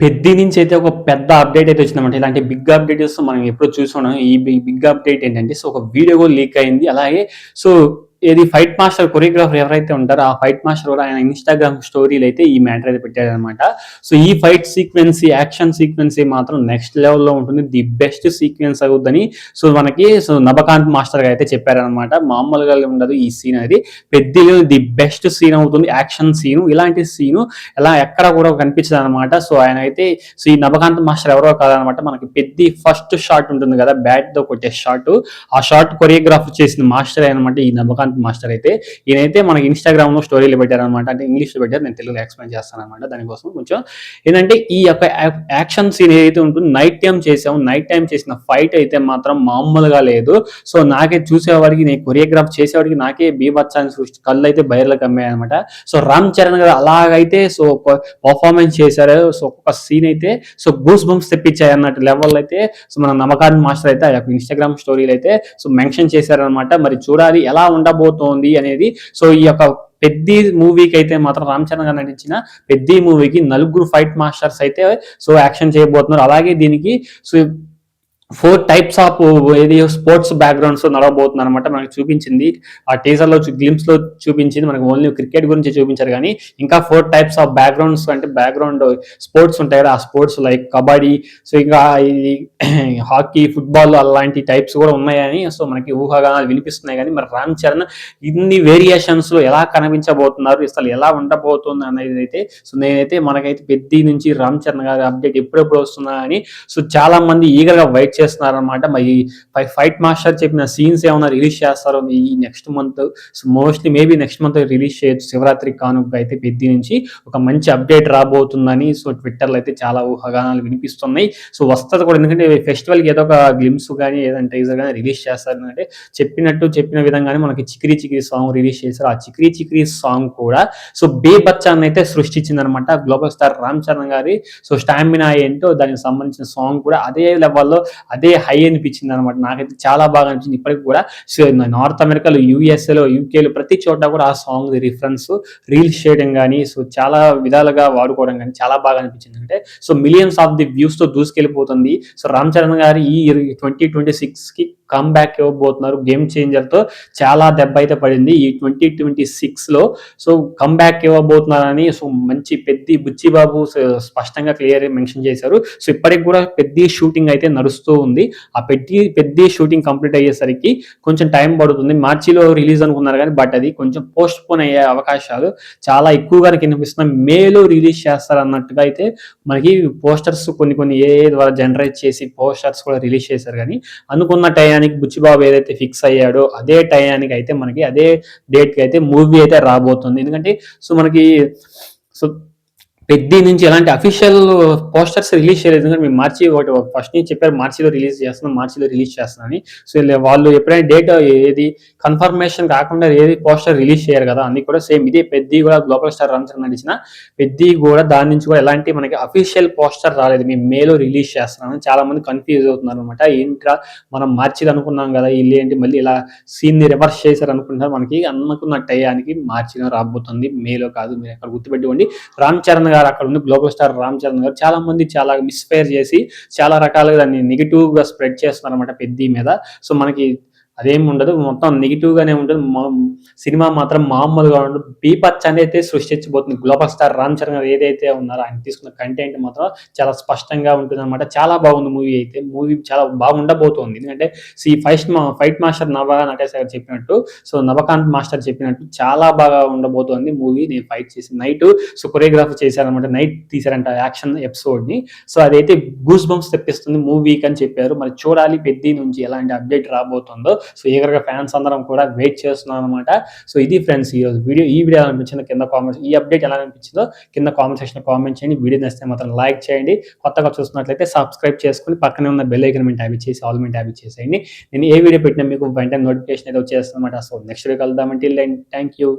పెద్ద నుంచి అయితే ఒక పెద్ద అప్డేట్ అయితే వచ్చిందన్నమాట. ఇలాంటి బిగ్ అప్డేట్స్ మనం ఎప్పుడు చూసుకున్నాం ఈ బిగ్ అప్డేట్ ఏంటంటే సో ఒక వీడియో కూడా లీక్ అయింది. అలాగే సో ఏది ఫైట్ మాస్టర్ కొరియోగ్రాఫర్ ఎవరైతే ఉంటారో ఆ ఫైట్ మాస్టర్ కూడా ఆయన ఇన్స్టాగ్రామ్ స్టోరీలు అయితే ఈ మ్యాటర్ అయితే పెట్టాడనమాట. సో ఈ ఫైట్ సీక్వెన్సీ యాక్షన్ సీక్వెన్సీ మాత్రం నెక్స్ట్ లెవెల్లో ఉంటుంది. ది బెస్ట్ సీక్వెన్స్ అవుద్దని సో మనకి సో నబకాంత్ మాస్టర్గా అయితే చెప్పారనమాట. మామూలుగా ఉండదు ఈ సీన్ అనేది పెద్దలో ది బెస్ట్ సీన్ అవుతుంది. Action scene. ఇలాంటి సీను ఎలా ఎక్కడ కూడా కనిపించదు అనమాట సో ఆయన అయితే సో ఈ నబకాంత్ మాస్టర్ ఎవరో కాదనమాట. మనకి పెద్ద ఫస్ట్ షాట్ ఉంటుంది కదా బ్యాట్తో కొట్టే షాట్. ఆ షాట్ కొరియోగ్రాఫ్ చేసిన మాస్టర్ అనమాట ఈ నబకాంత్ మాస్టర్ అయితే ఈయనైతే మనకి ఇన్స్టాగ్రామ్లో స్టోరీలు పెట్టారనమాట అంటే ఇంగ్లీష్లో పెట్టారు నేను తెలుగులో ఎక్స్ప్లెయిన్ చేస్తాను అనమాట దానికోసం. కొంచెం ఏంటంటే ఈ యొక్క యాక్షన్ సీన్ ఏదైతే ఉంటుందో నైట్ టైం చేసాము నైట్ టైం చేసిన ఫైట్ అయితే మాత్రం మామూలుగా లేదు. సో నాకే చూసేవాడికి నేను కొరియోగ్రాఫ్ చేసేవాడికి నాకే బీభత్సాన్ని సృష్టి కళ్ళు అయితే బయర్లకు కమ్మాయి అనమాట సో రామ్ చరణ్ గారు అలాగైతే సో పర్ఫార్మెన్స్ చేశారు. సో ఒక సీన్ అయితే సో గూస్ బంప్స్ తెప్పించాయి అన్నట్టు లెవెల్ అయితే సో మన నమ్మకాన్ని మాస్టర్ అయితే ఆ యొక్క ఇన్స్టాగ్రామ్ స్టోరీలు అయితే సో మెన్షన్ చేశారనమాట మరి చూడాలి ఎలా ఉండ రాబోతోంది అనేది. సో ఈ యొక్క పెద్ద మూవీకి అయితే మాత్రం రామ్ చరణ్ గారు నటించిన పెద్ద మూవీకి నలుగురు ఫైట్ మాస్టర్స్ అయితే సో యాక్షన్ చేయబోతున్నారు. అలాగే దీనికి సో ఫోర్ టైప్స్ ఆఫ్ ఏది స్పోర్ట్స్ బ్యాక్గ్రౌండ్స్ నడవబోతుంది అనమాట మనకి చూపించింది. ఆ టీజర్లో గ్లిమ్స్లో చూపించింది. మనకి ఓన్లీ క్రికెట్ గురించి చూపించారు కానీ ఇంకా ఫోర్ టైప్స్ ఆఫ్ బ్యాక్గ్రౌండ్స్ అంటే బ్యాక్గ్రౌండ్ స్పోర్ట్స్ ఉంటాయి కదా ఆ స్పోర్ట్స్ లైక్ కబడ్డీ సో ఇంకా ఇది హాకీ ఫుట్బాల్ అలాంటి టైప్స్ కూడా ఉన్నాయని సో మనకి ఊహాగానాలు వినిపిస్తున్నాయి కానీ మరి రామ్ చరణ్ ఇన్ని వేరియేషన్స్లో ఎలా కనిపించబోతున్నారు అసలు ఎలా ఉండబోతుంది అనేది అయితే సో నేనైతే మనకైతే పెద్ద నుంచి రామ్ చరణ్ గారి అప్డేట్ ఎప్పుడెప్పుడు వస్తున్నా అని సో చాలా మంది ఈగర్గా వెయిట్ చేస్తున్నారనమాట మరి ఫైట్ మాస్టర్ చెప్పిన సీన్స్ ఏమైనా రిలీజ్ చేస్తారో ఈ next month so mostly maybe next month release చేయొచ్చు. శివరాత్రి కానుక అయితే పెద్ద నుంచి ఒక మంచి అప్డేట్ రాబోతుందని సో ట్విట్టర్లో అయితే చాలా ఊహాగానాలు వినిపిస్తున్నాయి. సో వస్తుంది కూడా ఎందుకంటే ఫెస్టివల్కి ఏదో ఒక గ్లిమ్స్ కానీ ఏదైనా టైజర్ కానీ రిలీజ్ చేస్తారు అంటే చెప్పినట్టు చెప్పిన విధంగానే మనకి చిక్రీ చిక్రీ సాంగ్ రిలీజ్ చేశారు. ఆ చిక్రీ చిక్రీ సాంగ్ కూడా సో బే బచ్చాన్ అయితే సృష్టించిందనమాట గ్లోబల్ స్టార్ రామ్ చరణ్ గారి సో స్టామినా ఏంటో దానికి సంబంధించిన సాంగ్ కూడా అదే లెవెల్లో అదే హై అనిపించింది అనమాట నాకైతే చాలా బాగా అనిపించింది. ఇప్పటికి కూడా నార్త్ అమెరికాలో యూఎస్ఏలో యూకేలో ప్రతి చోట కూడా ఆ సాంగ్ రిఫరెన్స్ రీల్స్ చేయడం కానీ సో చాలా విధాలుగా వాడుకోవడం కానీ చాలా బాగా అనిపించింది. అంటే సో మిలియన్స్ ఆఫ్ ది వ్యూస్తో దూసుకెళ్ళిపోతుంది. సో రామ్ చరణ్ గారి ఈ ట్వంటీ ట్వంటీ సిక్స్కి కమ్ బ్యాక్ ఇవ్వబోతున్నారు. గేమ్ చేంజర్తో చాలా దెబ్బ అయితే పడింది ఈ ట్వంటీ ట్వంటీ సిక్స్లో. సో కమ్ బ్యాక్ ఇవ్వబోతున్నారని సో మంచి పెద్ద బుచ్చిబాబు స్పష్టంగా క్లియర్ మెన్షన్ చేశారు. సో ఇప్పటికి కూడా పెద్ద షూటింగ్ అయితే నడుస్తూ ఉంది. ఆ పెద్ద పెద్ద షూటింగ్ కంప్లీట్ అయ్యేసరికి కొంచెం టైం పడుతుంది. మార్చిలో రిలీజ్ అనుకున్నారు కానీ బట్ అది కొంచెం పోస్ట్ పోన్ అయ్యే అవకాశాలు చాలా ఎక్కువగా కనిపిస్తున్నాయి మేలో రిలీజ్ చేస్తారు అన్నట్టుగా అయితే మనకి పోస్టర్స్ కొన్ని కొన్ని ఏ ద్వారా జనరేట్ చేసి పోస్టర్స్ కూడా రిలీజ్ చేశారు కానీ అనుకున్న టైం టయానికి బుచ్చిబాబు ఏదైతే ఫిక్స్ అయ్యాడో అదే టయానికి అయితే మనకి అదే డేట్కి అయితే మూవీ అయితే రాబోతుంది. ఎందుకంటే సో మనకి సో పెద్ద నుంచి ఎలాంటి అఫీషియల్ పోస్టర్స్ రిలీజ్ చేయలేదు. ఎందుకంటే మేము మార్చి ఒకటి ఫస్ట్ నుంచి చెప్పారు మార్చిలో రిలీజ్ చేస్తున్నాం మార్చిలో రిలీజ్ చేస్తున్నామని. సో వాళ్ళు ఎప్పుడైనా డేట్ ఏది కన్ఫర్మేషన్ కాకుండా ఏది పోస్టర్ రిలీజ్ చేయరు కదా అన్ని కూడా సేమ్ ఇదే పెద్ద కూడా గ్లోబల్ స్టార్ రన్స్ నడిచిన పెద్ద కూడా దాని నుంచి కూడా ఎలాంటి మనకి అఫీషియల్ పోస్టర్ రాలేదు. మేము మేలో రిలీజ్ చేస్తున్నాను చాలా మంది కన్ఫ్యూజ్ అవుతున్నారు అనమాట ఏంట్రా మనం మార్చిది అనుకున్నాం కదా వీళ్ళు ఏంటి మళ్ళీ ఇలా సీన్ని రివర్స్ చేశారు అనుకుంటారు మనకి అనుకున్న టయానికి మార్చిలో రాబోతుంది మేలో కాదు మీరు అక్కడ గుర్తుపెట్టుకోండి. రామ్ చరణ్ గారు అక్కడ ఉంది గ్లోబల్ స్టార్ రామ్ చరణ్ గారు చాలా మంది చాలా మిస్ఫైర్ చేసి చాలా రకాలుగా దాన్ని నెగిటివ్గా స్ప్రెడ్ చేస్తున్నారు అనమాట పెద్ద మీద. సో మనకి అదేమి ఉండదు మొత్తం నెగిటివ్ గానే ఉంటుంది సినిమా మాత్రం మామూలుగా ఉండదు. బీపచ్ అనేది సృష్టించబోతుంది. గ్లోబల్ స్టార్ రామ్ చరణ్ గారు ఏదైతే ఉన్నారో ఆయన తీసుకున్న కంటెంట్ మాత్రం చాలా స్పష్టంగా ఉంటుంది అనమాట చాలా బాగుంది మూవీ అయితే. మూవీ చాలా బాగుండబోతోంది. ఎందుకంటే సి ఫైట్ ఫైట్ మాస్టర్ నవ నటేష్ గారు చెప్పినట్టు సో నవకాంత్ మాస్టర్ చెప్పినట్టు చాలా బాగా ఉండబోతోంది మూవీ. నేను ఫైట్ చేసి నైట్ సో కొరియోగ్రాఫ్ చేశారనమాట నైట్ తీసారంట యాక్షన్ ఎపిసోడ్ని సో అదైతే గూస్ బంప్స్ తెప్పిస్తుంది మూవీకి అని చెప్పారు. మరి చూడాలి పెద్ద నుంచి ఎలాంటి అప్డేట్ రాబోతుందో. సో ఈగర్గా ఫ్యాన్స్ అందరం కూడా వెయిట్ చేస్తున్నాం అనమాట సో ఇది ఫ్రెండ్స్ ఈరోజు వీడియో ఈ వీడియో అనిపించింది కింద కామెంట్స్ ఈ అప్డేట్ ఎలా అనిపించిందో కింద కామెంట్ సెక్షన్ కామెంట్ చేయండి. వీడియో నచ్చితే మాత్రం లైక్ చేయండి. కొత్తగా చూస్తున్నట్లయితే సబ్స్క్రైబ్ చేసుకుని పక్కనే ఉన్న బెల్ ఐకన్ మీద ట్యాబ్ చేసి ఆల్ మీద ట్యాబ్ చేసేయండి. నేను ఏ వీడియో పెట్టినా మీకు వెంటనే నోటిఫికేషన్ అయితే వచ్చేస్తుంది అనమాట సో నెక్స్ట్ వీడియో కలుద్దామంటే థ్యాంక్ యూ